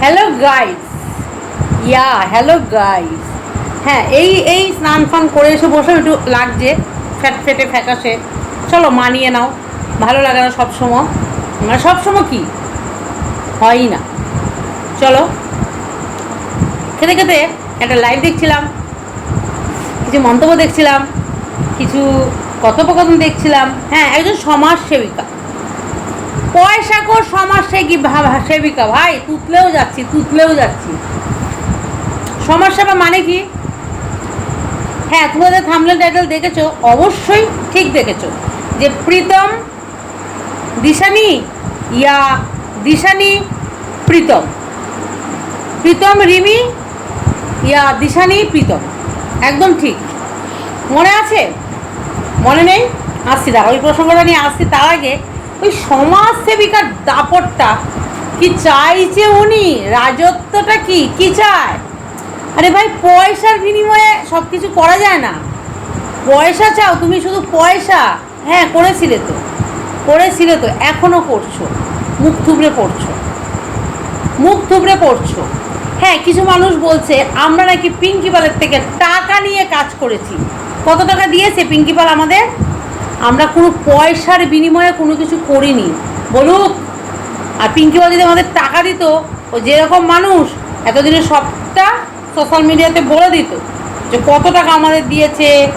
Hello guys yeah hello guys হ্যাঁ এই এই স্নান ফান করে এসে বসে একটু লাগছে, ফ্যাট, ফেটে ফ্যাকাশে। চলো মানিয়ে নাও। ভালো লাগে না সবসময়। মানে সবসময় কি? হয়ই না। চলো। খেতে খেতে একটা লাইভ দেখছিলাম। কিছু মন্তব্য দেখছিলাম। কিছু কথোপকথন দেখছিলাম। হ্যাঁ একজন সমাজ সেবিকা পয়সা কর, সমাজ সেবী সেবিকা। ভাই, তুতলেও যাচ্ছি তুতলেও যাচ্ছি। সমাজ সেবা মানে কি? হ্যাঁ তোমাদের থামলে টাইটেল দেখেছ, অবশ্যই ঠিক দেখেছ। যে প্রীতম দিশানি ইয়া দিশানি প্রীতম। প্রীতম রিমি ইয়া দিশানি প্রীতম। একদম ঠিক। মনে আছে? মনে নেই? আসছি দাঁড়া ওই প্রসঙ্গটা নিয়ে আসছি তার আগে। ওই সমাজসেবিকার দাপটটা কি চাইছে উনি? রাজত্বটা কি? কি চায়? আরে ভাই, পয়সার বিনিময়ে সব কিছু করা যায় না। পয়সা চাও, তুমি শুধু পয়সা। হ্যাঁ করেছিলে তো। করেছিলে তো এখনও করছ। মুখ থুবড়ে পড়ছো। মুখ থুবড়ে পড়ছো। হ্যাঁ কিছু মানুষ বলছে, আমরা নাকি পিঙ্কি পালের থেকে টাকা নিয়ে কাজ করেছি। কত টাকা দিয়েছে পিঙ্কি পাল আমাদের? আমরা কোনো পয়সার বিনিময়ে কোনো কিছু করিনি। বলুক। আর পিঙ্কি পাল যদি আমাদের টাকা দিত। ও যেরকম মানুষ, এতদিনে সবটা সোশ্যাল মিডিয়াতে বলে দিত। যে কত টাকা আমাদের দিয়েছে,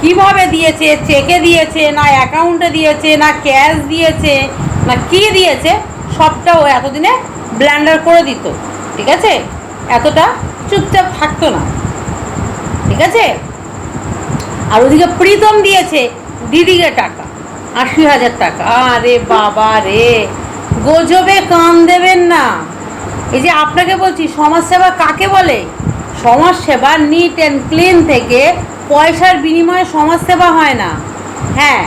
কীভাবে দিয়েছে চেকে দিয়েছে, না অ্যাকাউন্টে দিয়েছে, না ক্যাশ দিয়েছে, না কি দিয়েছে, সবটা ও এতদিনে ব্ল্যান্ডার করে দিত। ঠিক আছে? এতটা চুপচাপ থাকতো না। ঠিক আছে? আর ওদিকে প্রীতম দিয়েছে দিদিকে টাকা, আশি হাজার টাকা। আরে বাবা রে, গজবে কান দেবেন না। এই যে আপনাকে বলছি, সমাজসেবা কাকে বলে? সমাজসেবা নিট অ্যান্ড ক্লিন থেকে পয়সার বিনিময়ে সমাজসেবা হয় না। হ্যাঁ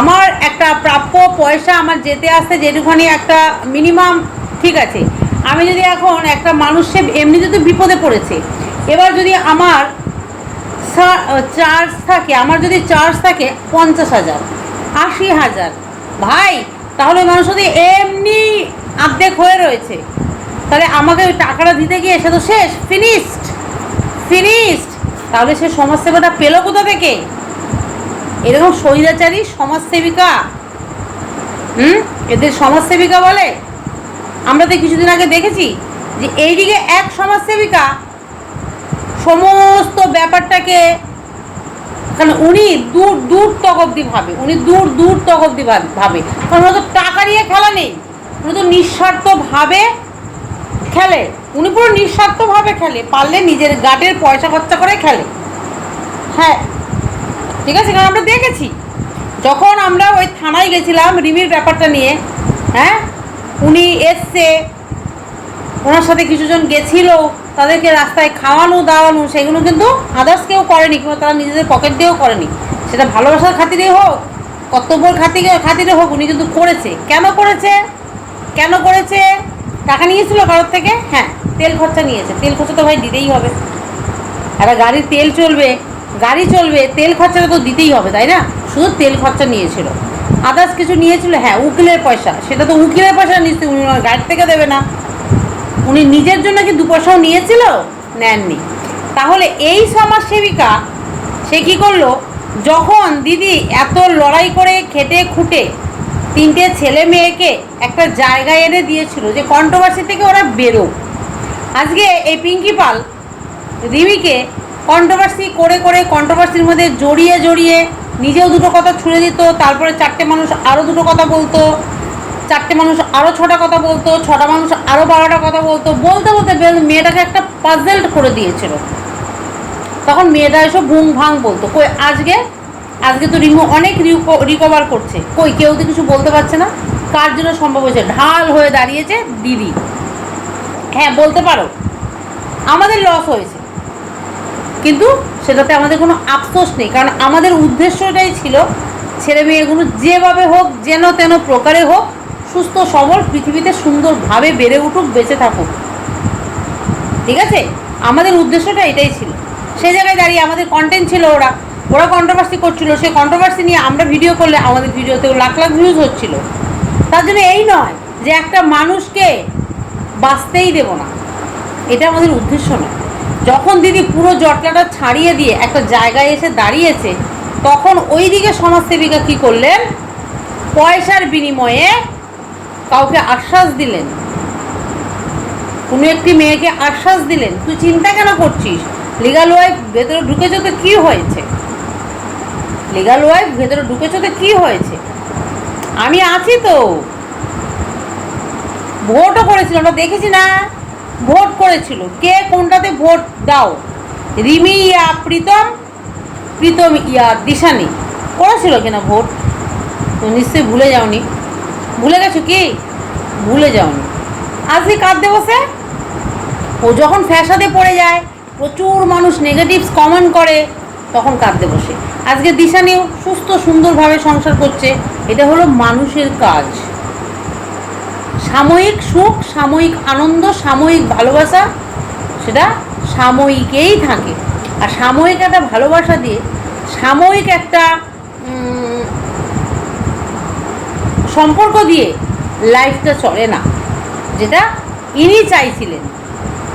আমার একটা প্রাপ্য পয়সা আমার যেতে আসতে যেটুখানি একটা মিনিমাম ঠিক আছে। আমি যদি এখন একটা মানুষের এমনিতে তো বিপদে পড়েছে। এবার যদি আমার চার্জ থাকে, আমার যদি চার্জ থাকে পঞ্চাশ হাজার, আশি হাজার। ভাই, তাহলে মানুষ যদি এমনি আর্ধেক হয়ে রয়েছে, তাহলে আমাকে ওই টাকাটা দিতে গিয়ে সে তো শেষ ফিনিশড ফিনিশড তাহলে সে সমাজসেবাটা পেল কোথা থেকে? এরকম স্বৈরাচারী সমাজসেবিকা। হুম? এদের সমাজসেবিকা বলে? আমরা তো কিছুদিন আগে দেখেছি যে এইদিকে এক সমাজসেবিকা সমস্ত ব্যাপারটাকে, কারণ উনি দূর দূর তক অব্দি ভাবে, উনি দূর দূর তক অব্দি ভাবে। কারণ ওনার তো টাকা নিয়ে খেলা নেই, উনি তো নিঃস্বার্থভাবে খেলে, উনি পুরো নিঃস্বার্থভাবে খেলে, পারলে নিজের গাটের পয়সা খরচা করে খেলে। হ্যাঁ ঠিক আছে, কারণ আমরা দেখেছি, যখন আমরা ওই থানায় গেছিলাম রিমির ব্যাপারটা নিয়ে হ্যাঁ উনি এসছে, ওনার সাথে কিছুজন গেছিল তাদেরকে রাস্তায় খাওয়ানো, দাওয়ানো, সেগুলো কিন্তু আদার্স কেউ করেনি কিংবা তারা নিজেদের পকেট দিয়েও করেনি। সেটা ভালোবাসার খাতিরে হোক, কর্তব্যর খাতিরে খাতিরে হোক, উনি কিন্তু করেছে। কেন করেছে? কেন করেছে? টাকা নিয়েছিল কারোর থেকে? হ্যাঁ তেল খরচা নিয়েছে। তেল খরচা তো ভাই দিতেই হবে। একটা গাড়ির তেল চলবে, গাড়ি চলবে, তেল খরচাটা তো দিতেই হবে, তাই না? শুধু তেল খরচা নিয়েছিল। আদার্স কিছু নিয়েছিল হ্যাঁ উকিলের পয়সা। সেটা তো উকিলের পয়সা নিচ্ছে উনি গাড়ি থেকে দেবে না। উনি নিজের জন্য কি দু পয়সাও নিয়েছিল? নেননি। তাহলে এই সমাজসেবিকা, সে কী করল? যখন দিদি এত লড়াই করে খেটে খুঁটে তিনটে ছেলে মেয়েকে একটা জায়গায় এনে দিয়েছিল যে কন্ট্রোভার্সি থেকে ওরা বেরো আজকে এই পিঙ্কি পাল রিমিকে কন্ট্রোভার্সি করে করে কন্ট্রোভার্সির মধ্যে জড়িয়ে জড়িয়ে নিজেও দুটো কথা ছুঁড়ে দিত, তারপরে চারটে মানুষ আরও দুটো কথা বলতো। চারটে মানুষ আরও ছটা কথা বলতো, ছটা মানুষ আরও বারোটা কথা বলতো। বলতে বলতে বেল- মেয়েটাকে একটা পাজেল্ট করে দিয়েছিল। তখন মেয়েটা এসব ভুং ভাং বলতো, কই, আজকে? আজকে তো রিমু অনেক রিকভার করছে। কই, কেউ তো কিছু বলতে পারছে না? কার জন্য সম্ভব হয়েছে? ঢাল হয়ে দাঁড়িয়েছে দিদি। হ্যাঁ বলতে পারো। আমাদের লস হয়েছে। কিন্তু সেটাতে আমাদের কোনো আফসোস নেই, কারণ আমাদের উদ্দেশ্যটাই ছিল ছেলে মেয়েগুলো যেভাবে হোক, যেন তেন প্রকারে হোক সুস্থ, সবল, পৃথিবীতে সুন্দরভাবে বেড়ে উঠুক, বেঁচে থাকুক। ঠিক আছে? আমাদের উদ্দেশ্যটা এটাই ছিল। সে জায়গায় দাঁড়িয়ে আমাদের কন্টেন্ট ছিল ওরা। ওরা কন্ট্রোভার্সি করছিল। সেই কন্ট্রোভার্সি নিয়ে আমরা ভিডিও করলে আমাদের ভিডিওতেও লাখ লাখ ভিউজ হচ্ছিল। তার জন্য এই নয় যে একটা মানুষকে বাঁচতেই দেব না। এটা আমাদের উদ্দেশ্য নয়। যখন দিদি পুরো জটলাটা ছাড়িয়ে দিয়ে একটা জায়গায় এসে দাঁড়িয়েছে, তখন ওই দিকে সমাজসেবিকা কী করলেন? পয়সার বিনিময়ে কাউকে আশ্বাস দিলেন। কোনো একটি মেয়েকে আশ্বাস দিলেন, তুই চিন্তা কেন করছিস? লিগাল ওয়াইফ ভেতরে ঢুকেছো তো কী হয়েছে? লিগাল ওয়াইফ ভেতরে ঢুকেছো তো কী হয়েছে? আমি আছি তো। ভোটও করেছিল, আমরা দেখেছি না। ভোট করেছিল। কে কোনটাতে ভোট দাও? রিমি ইয়া প্রীতম? প্রীতম ইয়া দিশানি। করেছিল কিনা ভোট? তো নিশ্চয়ই ভুলে যাওনি। ভুলে গেছো কি? ভুলে যাওনি। আজকে কাঁদতে বসে ও যখন ফ্যাসাদে পড়ে যায়, প্রচুর মানুষ নেগেটিভস কমেন্ট করে, তখন কাঁদতে বসে আজকে দিশানিও সুস্থ, সুন্দরভাবে সংসার করছে। এটা হলো মানুষের কাজ। সাময়িক সুখ, সাময়িক আনন্দ, সাময়িক ভালোবাসা, সেটা সাময়িকেই থাকে। আর সাময়িক একটা ভালোবাসা দিয়ে সাময়িক একটা সম্পর্ক দিয়ে লাইফটা চলে না। যেটা ইনি চাইছিলেন।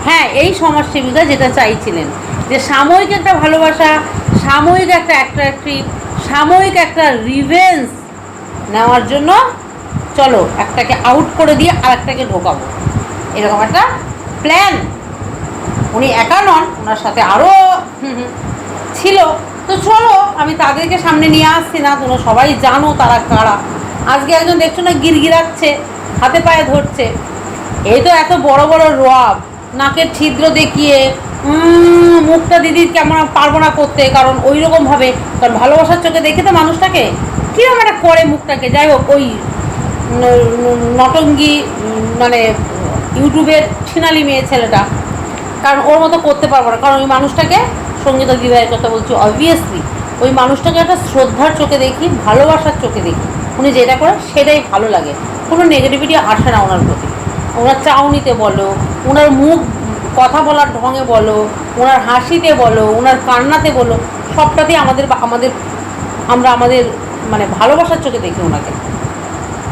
হ্যাঁ এই সমাজসেবিকা যেটা চাইছিলেন। যে সাময়িক একটা ভালোবাসা, সাময়িক একটা অ্যাট্রাক্টিভ সাময়িক একটা রিভেন্স নেওয়ার জন্য চলো একটাকে আউট করে দিয়ে আর একটাকে ঢোকাবো। এরকম একটা প্ল্যান উনি একা নন, ওনার সাথে আরও ছিল। তো চলো, আমি তাদেরকে সামনে নিয়ে আসছি না, তোমরা সবাই জানো তারা কারা। আজকে একজন দেখছ না গিরগিরাচ্ছে, হাতে পায়ে ধরছে। এই তো এত বড় বড় রব, নাকের ছিদ্র দেখিয়ে মুখটা দিদির কেমন পারব না করতে, কারণ ওই রকমভাবে কারণ ভালোবাসার চোখে দেখে তো মানুষটাকে কীরকম একটা করে মুখটাকে। যাই হোক, ওই নটঙ্গি মানে ইউটিউবের ছিনালি মেয়ে ছেলেটা, কারণ ওর মতো করতে পারব না, কারণ ওই মানুষটাকে সঙ্গীতা দিদিভাইয়ের কথা বলছি অবভিয়াসলি ওই মানুষটাকে একটা শ্রদ্ধার চোখে দেখি, ভালোবাসার চোখে দেখি। উনি যেটা করেন সেটাই ভালো লাগে। কোনো নেগেটিভিটি আসে না ওনার প্রতি। ওনার চাউনিতে বলো, ওনার মুখ কথা বলার ঢঙে বলো, ওনার হাসিতে বলো, ওনার কান্নাতে বলো, সবটাতেই আমাদের আমাদের, আমরা আমাদের মানে ভালোবাসার চোখে দেখি ওনাকে।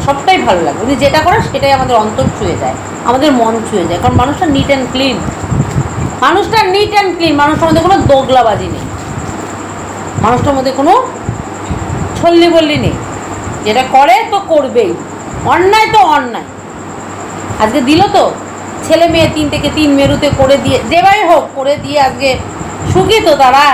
সবটাই ভালো লাগে। উনি যেটা করেন সেটাই আমাদের অন্তর ছুঁয়ে যায়, আমাদের মন ছুঁয়ে যায়। কারণ মানুষটা নিট অ্যান্ড ক্লিন মানুষটা নিট অ্যান্ড ক্লিন মানুষটার মধ্যে কোনো দোগলাবাজি নেই। মানুষটার মধ্যে কোনো ছল্লি বল্লি নেই। যেটা করে তো করবেই। অন্যায় তো অন্যায়। আজকে দিল তো? ছেলে মেয়ে তিন থেকে তিন মেরুতে করে দিয়ে যেভাবে হোক করে দিয়ে আজকে সুখী তো তারা।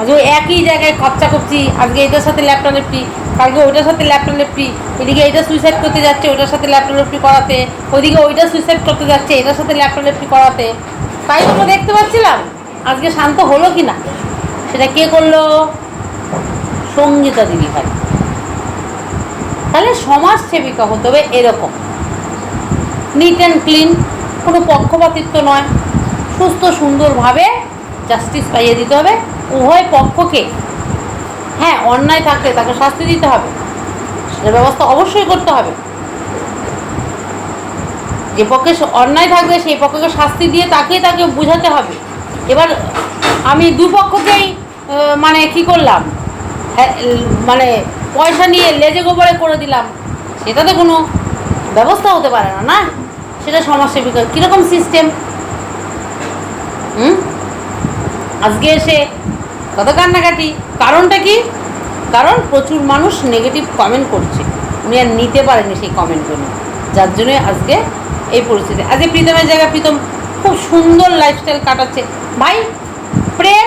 আজকে একই জায়গায় খরচা করছি। আজকে এটার সাথে ল্যাপটপ লেপটি। কালকে ওইটার সাথে ল্যাপটপ লেপটি। এদিকে এইটা সুইসাইড করতে যাচ্ছে, ওইটার সাথে ল্যাপটপ লেপটি করাতে। ওইদিকে ওইটা সুইসাইড করতে যাচ্ছে, এটার সাথে ল্যাপটপ লেপটি করাতে। তাই আমরা দেখতে পাচ্ছিলাম? আজকে শান্ত হলো কি না সেটা কে করল? সঙ্গীতা দিদি ভাই তাহলে সমাজ সেবিকা হতে হবে এরকম। নিট অ্যান্ড ক্লিন কোনো পক্ষপাতিত্ব নয়। সুস্থ, সুন্দরভাবে জাস্টিস পাইয়ে দিতে হবে। উভয় পক্ষকে হ্যাঁ অন্যায় থাকলে তাকে শাস্তি দিতে হবে। সেটার ব্যবস্থা অবশ্যই করতে হবে। যে পক্ষে অন্যায় থাকবে, সেই পক্ষকে শাস্তি দিয়ে তাকে তাকে বোঝাতে হবে। এবার আমি দুপক্ষকেই মানে কি করলাম? মানে পয়সা নিয়ে লেজে গোবরে করে দিলাম, সেটাতে কোনো ব্যবস্থা হতে পারে না না? সেটা সমাজসেবিকা কীরকম সিস্টেম হুম? আজকে এসে কত কান্নাকাটি। কারণটা কি? কারণ প্রচুর মানুষ নেগেটিভ কমেন্ট করছে। উনি আর নিতে পারেনি সেই কমেন্টগুলো যার জন্য আজকে এই পরিস্থিতি। আজকে প্রীতমের জায়গায় প্রীতম খুব সুন্দর লাইফস্টাইল কাটাচ্ছে। ভাই, প্রেম,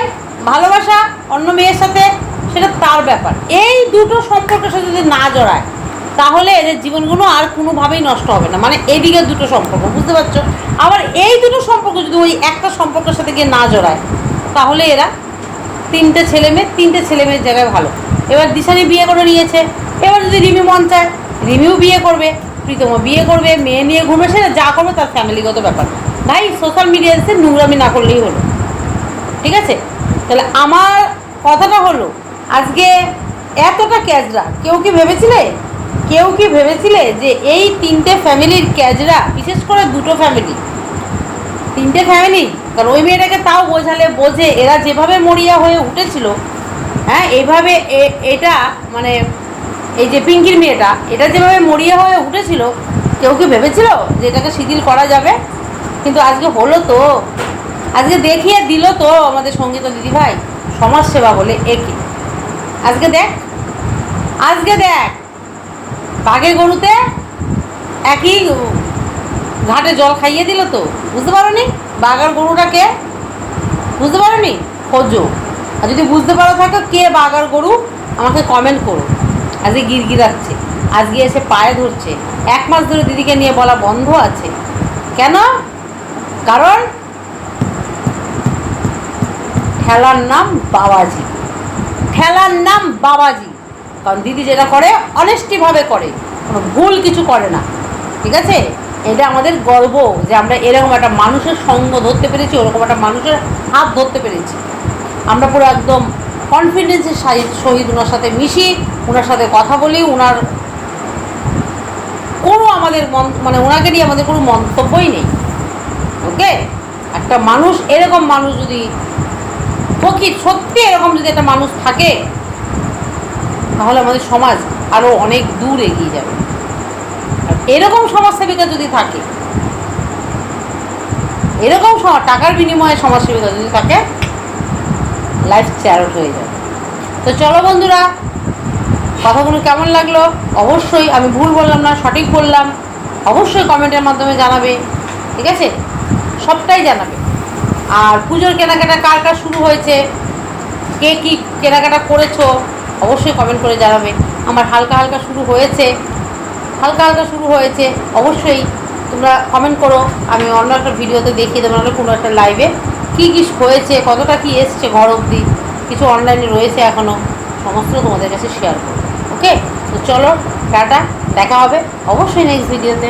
ভালোবাসা, অন্য মেয়ের সাথে সেটা তার ব্যাপার। এই দুটো সম্পর্কের সাথে যদি না জড়ায়, তাহলে এদের জীবনগুলো আর কোনোভাবেই নষ্ট হবে না। মানে এদিকে দুটো সম্পর্ক, বুঝতে পারছ? আবার এই দুটো সম্পর্ক যদি ওই একটা সম্পর্কের সাথে গিয়ে না জড়ায়, তাহলে এরা তিনটে ছেলে মেয়ে, তিনটে ছেলে মেয়ের জায়গায় ভালো। এবার দিশানি বিয়ে করে নিয়েছে। এবার যদি রিমি মন চায়, রিমিও বিয়ে করবে, প্রীতমও বিয়ে করবে, মেয়ে নিয়ে ঘুরবে সেটা যা করবে তার ফ্যামিলিগত ব্যাপার। ভাই সোশ্যাল মিডিয়াতে নোংরামি না করলেই হলো। ঠিক আছে? তাহলে আমার কথাটা হলো আজকে এতটা ক্যাজরা, কেউ কি ভেবেছিলে? কেউ কি ভেবেছিলে যে এই তিনটে ফ্যামিলির ক্যাজরা, বিশেষ করে দুটো ফ্যামিলি, তিনটে ফ্যামিলি? কারণ ওই মেয়েটাকে তাও বোঝালে বোঝে, এরা যেভাবে মরিয়া হয়ে উঠেছিল হ্যাঁ এইভাবে এটা মানে এই যে পিঙ্কির মেয়েটা, এটা যেভাবে মরিয়া হয়ে উঠেছিল, কেউ কি ভেবেছিল যে এটাকে শিথিল করা যাবে? কিন্তু আজকে হলো তো। আজকে দেখিয়ে দিল তো আমাদের সংগীত দিদি ভাই সমাজ সেবা বলে একে। আজকে দেখ। আজকে দেখ। বাঘে গরুতে একই ঘাটে জল খাইয়ে দিল তো, বুঝতে পারো নি বাঘার গরুটাকে বুঝতে পারো নি খোঁজো। আর যদি বুঝতে পারো, থাকো কে বাঘার গরু, আমাকে কমেন্ট করো। আজকে গিরগিরাচ্ছে। আজকে এসে পায়ে ধরছে। এক মাস ধরে দিদিকে নিয়ে বলা বন্ধ আছে। কেন? কারণ খেলার নাম বাবাজি। ঠেলার নাম বাবাজি। কারণ দিদি যেটা করে অনেস্টিভাবে করে। কোনো ভুল কিছু করে না। ঠিক আছে? এটা আমাদের গর্ব যে আমরা এরকম একটা মানুষের সঙ্গ ধরতে পেরেছি, ওরকম একটা মানুষের হাত ধরতে পেরেছি। আমরা পুরো একদম কনফিডেন্সের সহিত ওনার সাথে মিশি ওনার সাথে কথা বলি ওনার কোনো আমাদের মন মানে ওনাকে নিয়ে আমাদের কোনো মন্তব্যই নেই। ওকে একটা মানুষ, এরকম মানুষ যদি প্রকৃত সত্যি এরকম যদি একটা মানুষ থাকে, তাহলে আমাদের সমাজ আরও অনেক দূর এগিয়ে যাবে। এরকম সমাজসেবিকা যদি থাকে, এরকম টাকার বিনিময়ে সমাজসেবিকা যদি থাকে লাইফ চ্যারট হয়ে যাবে। তো চলো বন্ধুরা, কথাগুলো কেমন লাগল? অবশ্যই আমি ভুল বললাম না, সঠিক বললাম। অবশ্যই কমেন্টের মাধ্যমে জানাবে, ঠিক আছে? সবটাই জানাবে। আর পুজোর কেনাকাটা কার কার শুরু হয়েছে? কে কী কেনাকাটা করেছ? অবশ্যই কমেন্ট করে জানাবে। আমার হালকা হালকা শুরু হয়েছে। হালকা হালকা শুরু হয়েছে। অবশ্যই তোমরা কমেন্ট করো। আমি অন্য একটা ভিডিওতে দেখিয়ে দেবো, নাহলে কোনো একটা লাইভে কী কী হয়েছে? কতটা কী এসছে ঘর অবধি? কিছু অনলাইনে রয়েছে এখনও সমস্ত তোমাদের কাছে শেয়ার করো ওকে তো চলো, টাটা। দেখা হবে অবশ্যই নেক্সট ভিডিওতে